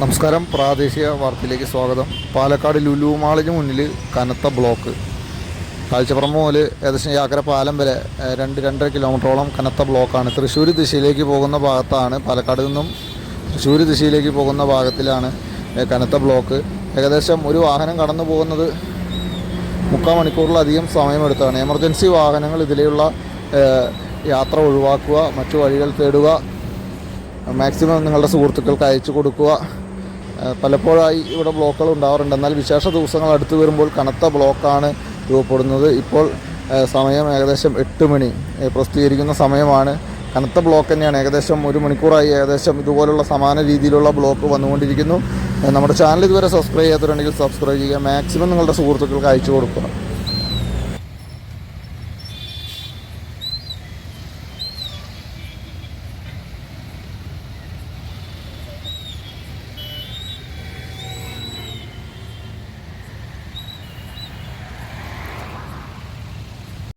നമസ്കാരം. പ്രാദേശിക വാർത്തയിലേക്ക് സ്വാഗതം. പാലക്കാട് ലുലു മാളിന് മുന്നിൽ കനത്ത ബ്ലോക്ക്. കാഴ്ചപ്പുറം മുതൽ ഏകദേശം യാക്കര പാലം വരെ രണ്ട് രണ്ടര കിലോമീറ്ററോളം കനത്ത ബ്ലോക്കാണ്. തൃശ്ശൂർ ദിശയിലേക്ക് പോകുന്ന ഭാഗത്താണ് പാലക്കാട് നിന്നും തൃശ്ശൂർ ദിശയിലേക്ക് പോകുന്ന ഭാഗത്തിലാണ് കനത്ത ബ്ലോക്ക്. ഏകദേശം ഒരു വാഹനം കടന്നു പോകുന്നത് മുക്കാൽ മണിക്കൂറിലധികം സമയമെടുത്താണ്. എമർജൻസി വാഹനങ്ങൾ ഇതിലെയുള്ള യാത്ര ഒഴിവാക്കുക മറ്റു വഴികൾ തേടുക മാക്സിമം നിങ്ങളുടെ സുഹൃത്തുക്കൾക്ക് അയച്ചു കൊടുക്കുക പലപ്പോഴായി ഇവിടെ ബ്ലോക്കുകൾ ഉണ്ടാവാറുണ്ട്. എന്നാൽ വിശേഷ ദിവസങ്ങൾ അടുത്ത് വരുമ്പോൾ കനത്ത ബ്ലോക്കാണ് രൂപപ്പെടുന്നത്. ഇപ്പോൾ സമയം ഏകദേശം എട്ട് മണി. പ്രസിദ്ധീകരിക്കുന്ന സമയമാണ്. കനത്ത ബ്ലോക്ക് തന്നെയാണ്. ഏകദേശം ഒരു മണിക്കൂറായി ഏകദേശം ഇതുപോലുള്ള സമാന രീതിയിലുള്ള ബ്ലോക്ക് വന്നുകൊണ്ടിരിക്കുന്നു. നമ്മുടെ ചാനൽ ഇതുവരെ സബ്സ്ക്രൈബ് ചെയ്യാത്തവരുണ്ടെങ്കിൽ സബ്സ്ക്രൈബ് ചെയ്യുക. മാക്സിമം നിങ്ങളുടെ സുഹൃത്തുക്കൾക്ക് അയച്ചു കൊടുക്കുക.